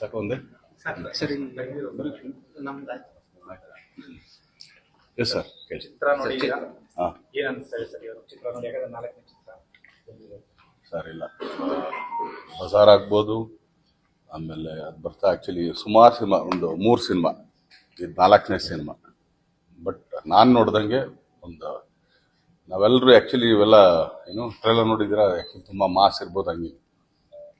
ಸಾಕು ಒಂದೇ? ಸರಿ ನಮ್ದು. ಎಸ್ ಸರ್ ಚಿತ್ರ ನೋಡಿ ಹಾಂ. ಏನು ಅನ್ಸ್ತಾ ಸರ್ ಇವರು? ಚಿತ್ರ ನೋಡಿ ಯಾಕಂದ್ರೆ ನಾಲ್ಕನೇ ಚಿತ್ರ. ಸರ್ ಇಲ್ಲ. ಬಜಾರ್ ಆಗ್ಬೋದು ಆಮೇಲೆ ಅದು ಬರ್ತಾ ಆ್ಯಕ್ಚುಲಿ ಸುಮಾರು ಸಿನಿಮಾ ಒಂದು ಮೂರು ಸಿನಿಮಾ. ಇದು ನಾಲ್ಕನೇ ಸಿನಿಮಾ. ಬಟ್ ನಾನು ನೋಡ್ದಂಗೆ ಒಂದು ನಾವೆಲ್ಲರೂ ಆ್ಯಕ್ಚುಲಿ ಇವೆಲ್ಲ ಏನು ಟ್ರೈಲರ್ ನೋಡಿದ್ದೀರಾ? ಆ್ಯಕ್ಚುಲಿ ತುಂಬ ಮಾಸ್ ಇರ್ಬೋದು ಹಂಗೆ.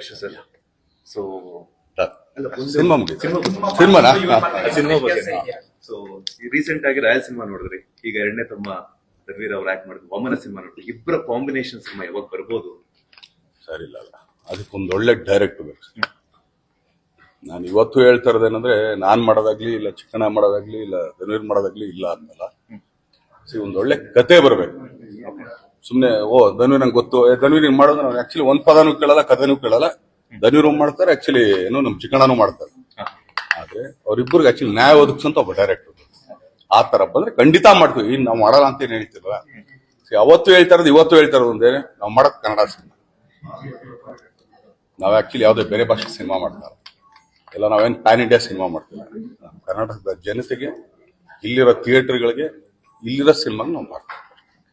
ಯಶ್ ಸರ್ ಸೊ ಸಿನಿಮಾ ಮುಗಿತು ಸಿನಿಮಾನಾ? ಸಿನಿಮಾ ಬಗ್ಗೆ. ಸೊ ರೀಸೆಂಟ್ ಆಗಿ ರಾಯಲ್ ಸಿನಿಮಾ ನೋಡಿದ್ರಿ. ಈಗ ಎರಡನೇ ತಮ್ಮ ರವೀರ್ ಅವ್ರು ಆಕ್ಟ್ ಮಾಡಿದ್ರು. ವಾಮನ ಸಿನಿಮಾ ನೋಡಿದ್ರಿ. ಇಬ್ಬರ ಕಾಂಬಿನೇಷನ್ ಸಿನಿಮಾ ಯಾವಾಗ ಬರ್ಬೋದು? ಸರಿ ಇಲ್ಲ ಅಲ್ಲ ಅದಕ್ಕೊಂದು ಒಳ್ಳೆ ಡೈರೆಕ್ಟ್ ಬೇಕು. ನಾನು ಇವತ್ತು ಹೇಳ್ತಾ ಇರೋದೇನಂದ್ರೆ ನಾನ್ ಮಾಡೋದಾಗ್ಲಿ ಇಲ್ಲ ಚಿಕ್ಕಣ್ಣ ಮಾಡೋದಾಗ್ಲಿ ಇಲ್ಲ ರವೀರ್ ಮಾಡೋದಾಗ್ಲಿ ಇಲ್ಲ ಅಂದಲ್ಲ ಸಿ ಒಂದೊಳ್ಳೆ ಒಳ್ಳೆ ಕತೆ ಬರ್ಬೇಕು. ಸುಮ್ನೆ, ಓ ಧನುವೀರ್ ನಂಗೆ ಗೊತ್ತು. ಧನುವೀರ್ ಹಿಂಗ್ ಮಾಡೋದು ನಾವು ಆಕ್ಚುಲಿ ಒಂದ್ ಪದನೂ ಕೇಳಲ್ಲ, ಕಥೆನೂ ಕೇಳಲ್ಲ. ರೂಮ್ ಮಾಡ್ತಾರೆ ಆಕ್ಚುಲಿ ಏನು, ನಮ್ ಚಿಕ್ಕಣ್ಣನೂ ಮಾಡ್ತಾರೆ. ಆದ್ರೆ ಅವ್ರಿಬ್ಬರಿಗೆ ಆಕ್ಚುಲಿ ನ್ಯಾಯ ಒದಗಿಸಂತ ಒಬ್ಬ ಡೈರೆಕ್ಟರ್ ಆ ತರ ಬಂದ್ರೆ ಖಂಡಿತ ಮಾಡ್ತೀವಿ. ಇನ್ ನಾವು ಮಾಡಲ್ಲ ಅಂತ ಏನ್ ಹೇಳ್ತಿಲ್ವಾ ಅವತ್ತು ಹೇಳ್ತಾ ಇರೋದು ಇವತ್ತು ಹೇಳ್ತಾ ಇರೋದು ಒಂದೇ, ನಾವು ಮಾಡೋದು ಕನ್ನಡ ಸಿನಿಮಾ. ನಾವು ಆಕ್ಚುಲಿ ಯಾವುದೇ ಬೇರೆ ಭಾಷೆ ಸಿನಿಮಾ ಮಾಡ್ತಾರೆ. ಇಲ್ಲ ನಾವೇನು ಪ್ಯಾನ್ ಇಂಡಿಯಾ ಸಿನಿಮಾ ಮಾಡ್ತೀವಿ. ಕರ್ನಾಟಕದ ಜನತೆಗೆ, ಇಲ್ಲಿರೋ ಥಿಯೇಟರ್ಗಳಿಗೆ ಇಲ್ಲಿರೋ ಸಿನಿಮಾ ನಾವು ಮಾಡ್ತೀವಿ.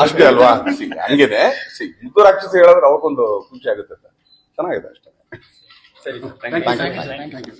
ಅಷ್ಟೇ ಅಲ್ವಾ? ಸಿ ಹಂಗಿದೆ. ಸಿ ಮುದ್ದು ರಾಕ್ಷಸ ಹೇಳಿದ್ರೆ ಅವಕ್ಕೊಂದು ಖುಷಿ ಆಗುತ್ತೆ ಸರ್ ಚೆನ್ನಾಗಿದೆ ಅಷ್ಟೇ. ಸರಿ. Thank you